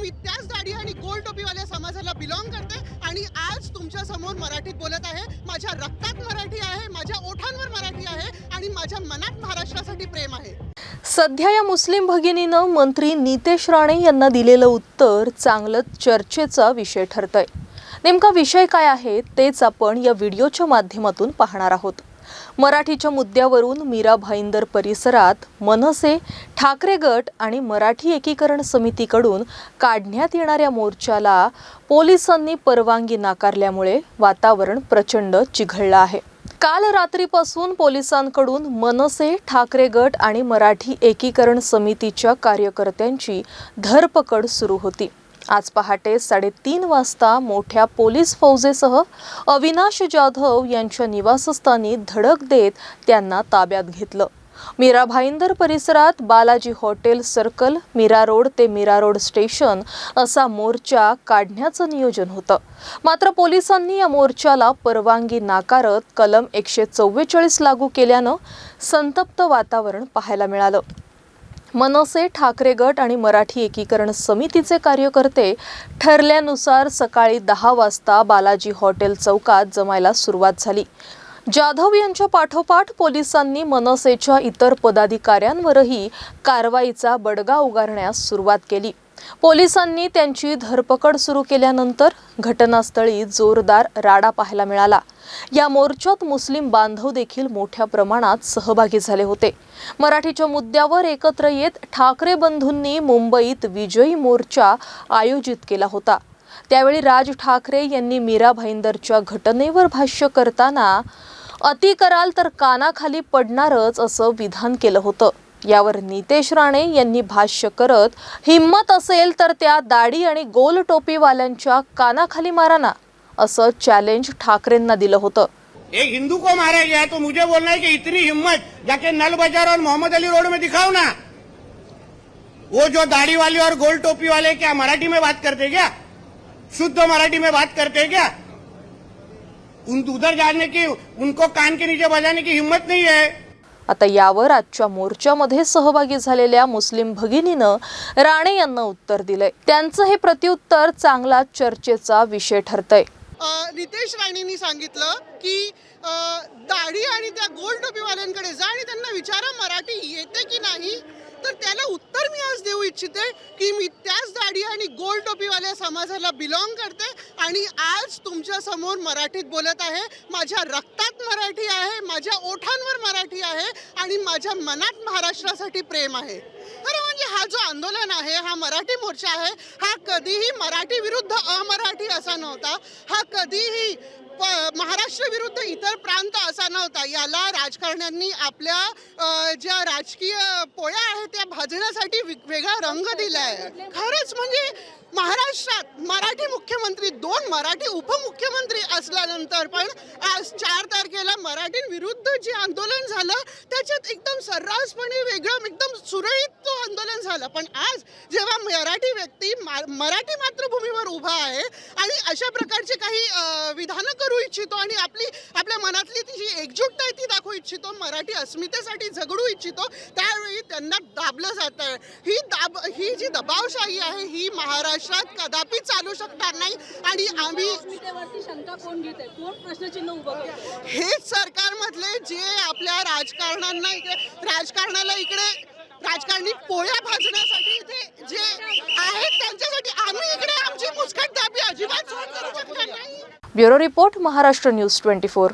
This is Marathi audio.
मी त्याच दाढी आणि गोल टोपीवाल्या समाजाला बिलॉंग करते आणि आज तुमच्यासमोर मराठीत बोलत आहे. माझ्या रक्तात मराठी आहे माझ्या ओठांवर मराठी आहे आणि माझ्या मनात महाराष्ट्रासाठी प्रेम आहे. सध्या या मुस्लिम भगिनीनं मंत्री नितेश राणे यांना दिलेलं उत्तर चांगलं चर्चेचा विषय ठरतंय. नेमका विषय काय आहे तेच आपण या व्हिडिओच्या माध्यमातून पाहणार आहोत. मराठीच्या मुद्द्यावरून मीरा भाईंदर परिसरात मनसे ठाकरे गट आणि मराठी एकीकरण समितीकडून काढण्यात येणाऱ्या मोर्चाला पोलिसांनी परवानगी नाकारल्यामुळे वातावरण प्रचंड चिघळलं आहे. काल रात्रीपासून पोलिसांकडून मनसे ठाकरे गट आणि मराठी एकीकरण समितीच्या कार्यकर्त्यांची धरपकड सुरू होती. आज पहाटे साडेतीन वाजता मोठ्या पोलीस फौजेसह अविनाश जाधव यांच्या निवासस्थानी धडक देत त्यांना ताब्यात घेतलं. मीरा भाईंदर परिसरात Balaji hotel circle Mira road ते मीरा रोड स्टेशन असा मोर्चा काढण्याचं नियोजन होतं. मात्र पोलिसांनी या मोर्चाला परवानगी नाकारत कलम एकशे चव्वेचाळीस लागू केल्यानं संतप्त वातावरण पाहायला मिळालं. मनसे ठाकरे गट आणि मराठी एकीकरण समितीचे कार्यकर्ते ठरल्यानुसार सकाळी दहा वाजता बालाजी हॉटेल चौकात जमायला सुरुवात झाली. जाधव यांच्या पाठोपाठ पोलिसांनी मनसेच्या इतर पदाधिकाऱ्यांवरही कारवाईचा बडगा उगारण्यास सुरुवात केली. पोलिसांनी त्यांची धरपकड सुरू केल्यानंतर घटनास्थळी जोरदार राडा पाहायला मिळाला. या मोर्चात मुस्लिम बांधव देखील मोठ्या प्रमाणात सहभागी झाले होते. मराठीच्या मुद्द्यावर एकत्र येत ठाकरे बंधूंनी मुंबईत विजयी मोर्चा आयोजित केला होता. त्यावेळी राज ठाकरे यांनी मीरा भाईंदरच्या घटनेवर भाष्य करताना अति कराल तर कानाखाली पडणारच असं विधान केलं होतं. यावर नितेश राणे यांनी भाष्य करत हिम्मत असेल तर त्या दाढी आणि गोल टोपीवाल्यांच्या कानाखाली मारा ना असं चॅलेंज ठाकरेंना दिलं होतं. एक हिंदू को मारा गया तो मुझे बोलना है कि इतनी हिम्मत जाके नल बाजार और मोहम्मद अली रोड में दिखाओ ना। वो जो दाढ़ी वाले और गोल टोपी वाले क्या मराठी में बात करते क्या? शुद्ध मराठी में बात करते क्या? उन उधर जाने की उनको कान के नीचे बजाने की हिम्मत नहीं है। आता यावर आजच्या मोर्चामध्ये सहभागी झालेल्या मुस्लिम भगिनीनं राणे यांना उत्तर दिलंय. त्यांचं हे प्रत्युत्तर चांगला चर्चेचा विषय ठरतंय. रितेश नितेश राणेंनी सांगितलं की दाढी आणि त्या गोल टोपीवाल्यांकडे जा आणि त्यांना विचारा मराठी येते की नाही. तर त्याला उत्तर मी आज देऊ इच्छिते की मी त्याच दाढी आणि गोल टोपीवाल्या समाजाला बिलॉंग करते आणि आज तुमच्यासमोर मराठीत बोलत आहे. माझ्या रक्तात मराठी आहे माझ्या ओठांवर मराठी आहे आणि माझ्या मनात महाराष्ट्रासाठी प्रेम आहे. खरं म्हणजे हा जो आंदोलन आहे हा मराठी मोर्चा आहे हा कधीही मराठी विरुद्ध अमराठी असा नव्हता. हा कधीही महाराष्ट्र विरुद्ध इतर प्रांत असा नव्हता. याला राजकारण्यांनी आपल्या ज्या राजकीय पोळ्या आहेत त्या भाजण्यासाठी वेगळा रंग दिला आहे खरंच म्हणजे महाराष्ट्रात मराठी मुख्यमंत्री दोन मराठी उपमुख्यमंत्री असल्यानंतर पण आज चार तारखेला मराठींविरुद्ध जे आंदोलन झालं त्याच्यात एकदम सर्रासपणे वेगळं एकदम सुरळीत तो आंदोलन झालं. पण आज जेव्हा मराठी व्यक्ती मा- मराठी मातृभूमीवर उभा आहे आणि अशा प्रकारचे काही विधानं करू इच्छितो आणि आपली आपल्या मनातली ती जी एकजूटता आहे ती दाखवू इच्छितो मराठी अस्मितेसाठी झगडू इच्छितो त्यावेळी त्यांना दाबलं जातं ही दाब ही जी दबावशाही आहे ही महाराष्ट्रात कदापि चालू शकणार नाही. आणि आम्ही अस्मितेवरती शंका कोण घेते? कोण प्रश्नचिन्ह उभं करते? हेच सरकारमधले जे आपल्या राजकारणांना इकडे राजकारणाला इकडे राजकारणी पोळ्या भाजण्यासाठी इथे जे आहेत त्यांच्यासाठी आम्ही इकडे आमची मुस्कट दाबी अजिबात सहन करू शकणार नाही. Bureau report Maharashtra news twenty four.